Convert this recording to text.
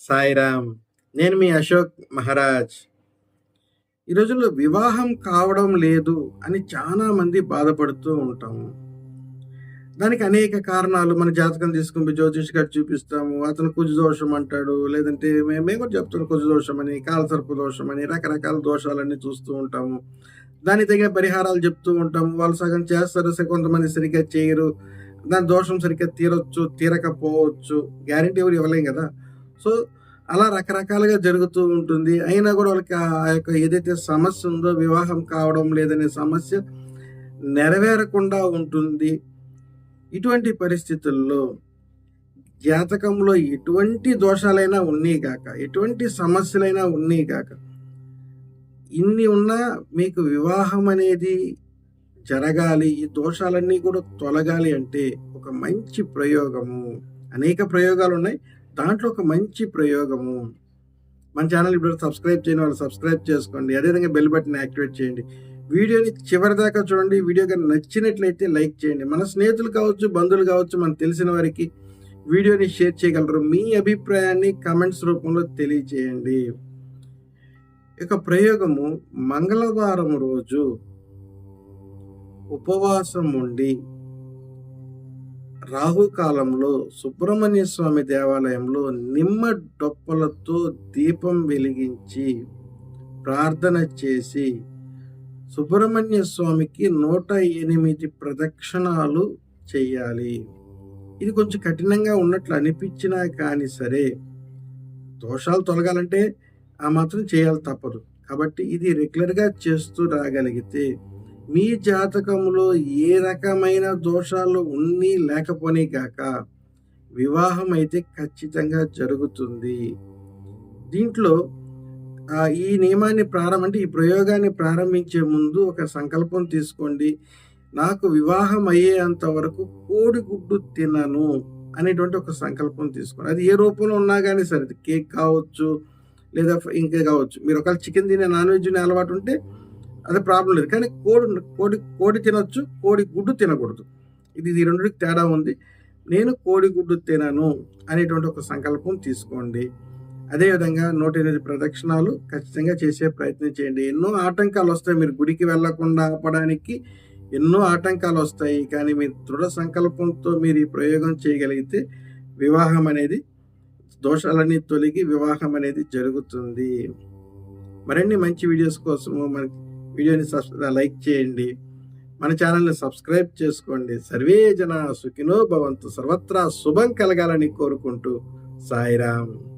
సాయిరామ్ నేను మీ అశోక్ మహారాజ్. ఈ రోజుల్లో వివాహం కావడం లేదు అని చాలా మంది బాధపడుతూ ఉంటాము దానికి అనేక కారణాలు మన జాతకం తీసుకుని జ్యోతిష్ గారు చూపిస్తాము అతను కుజ దోషం అంటాడు లేదంటే మేము కూడా చెప్తాను కుజ దోషం అని కాలసర్ప దోషం అని రకరకాల దోషాలన్నీ చూస్తూ ఉంటాము. దానికి తగిన పరిహారాలు చెప్తూ ఉంటాము. వాళ్ళు సగం చేస్తారు స- కొంతమంది సరిగ్గా చేయరు. దాని దోషం సరిగ్గా తీరొచ్చు తీరకపోవచ్చు గ్యారంటీ ఎవరు ఇవ్వలేం కదా. సో అలా రకరకాలుగా జరుగుతూ ఉంటుంది. అయినా కూడా వాళ్ళకి ఆ యొక్క ఏదైతే సమస్య ఉందో వివాహం కావడం లేదనే సమస్య నెరవేరకుండా ఉంటుంది. ఇటువంటి పరిస్థితుల్లో జాతకంలో ఎటువంటి దోషాలైనా ఉన్నాయి కాక ఎటువంటి సమస్యలైనా ఉన్నాయి కాక ఇన్ని ఉన్నా మీకు వివాహం అనేది జరగాలి ఈ దోషాలన్నీ కూడా తొలగాలి అంటే ఒక మంచి ప్రయోగము. అనేక ప్రయోగాలు ఉన్నాయి. దాంట్లో ఒక మంచి ప్రయోగము. మన ఛానల్ ఇప్పుడు సబ్స్క్రైబ్ చేయని వాళ్ళు సబ్స్క్రైబ్ చేసుకోండి. అదేవిధంగా బెల్ బటన్ యాక్టివేట్ చేయండి. వీడియోని చివరి దాకా చూడండి. వీడియో కానీ నచ్చినట్లయితే లైక్ చేయండి. మన స్నేహితులు కావచ్చు బంధువులు కావచ్చు మనకు తెలిసిన వారికి వీడియోని షేర్ చేయగలరు. మీ అభిప్రాయాన్ని కమెంట్స్ రూపంలో తెలియచేయండి. ఇక ప్రయోగము మంగళవారం రోజు ఉపవాసం ఉండి రాహుకాలంలో సుబ్రహ్మణ్య స్వామి దేవాలయంలో నిమ్మ డొప్పలతో దీపం వెలిగించి ప్రార్థన చేసి సుబ్రహ్మణ్య స్వామికి నూట ఎనిమిది ప్రదక్షిణాలు చేయాలి ఇది కొంచెం కఠినంగా ఉన్నట్లు అనిపించినా కానీ సరే దోషాలు తొలగాలంటే ఆ మాత్రం చేయాలి తప్పదు. కాబట్టి ఇది రెగ్యులర్గా చేస్తూ రాగలిగితే మీ జాతకంలో ఏ రకమైన దోషాలు ఉన్ని లేకపోనే కాక వివాహం అయితే ఖచ్చితంగా జరుగుతుంది. దీంట్లో ఈ నియమాన్ని ప్రారంభ అంటే ఈ ప్రయోగాన్ని ప్రారంభించే ముందు ఒక సంకల్పం తీసుకోండి. నాకు వివాహం అయ్యేంత వరకు కోడిగుడ్డు తినను అనేటువంటి ఒక సంకల్పం తీసుకోండి. అది ఏ రూపంలో ఉన్నా కానీ సరే కేక్ కావచ్చు లేదా ఇంకా కావచ్చు. మీరు ఒకవేళ చికెన్ తినే నాన్ వెజ్ తినే అలవాటు ఉంటే అది ప్రాబ్లం లేదు. కానీ కోడి కోడి కోడి తినొచ్చు కోడి గుడ్డు తినకూడదు. ఇది ఈ రెండుకి తేడా ఉంది. నేను కోడి గుడ్డు తినను అనేటువంటి ఒక సంకల్పం తీసుకోండి. అదేవిధంగా నూట ఎనిమిది ప్రదక్షిణాలు ఖచ్చితంగా చేసే ప్రయత్నం చేయండి. ఎన్నో ఆటంకాలు వస్తాయి. మీరు గుడికి వెళ్ళకుండా ఆపడానికి ఎన్నో ఆటంకాలు వస్తాయి. కానీ మీరు దృఢ సంకల్పంతో మీరు ఈ ప్రయోగం చేయగలిగితే వివాహం అనేది దోషాలన్నీ తొలగి వివాహం అనేది జరుగుతుంది. మరిన్ని మంచి వీడియోస్ కోసము మన వీడియోని సబ్ లైక్ చేయండి. మన ఛానల్ని సబ్స్క్రైబ్ చేసుకోండి. సర్వే జన సుఖినో భవంతు. సర్వత్రా శుభం కలగాలని కోరుకుంటూ సాయిరామ్.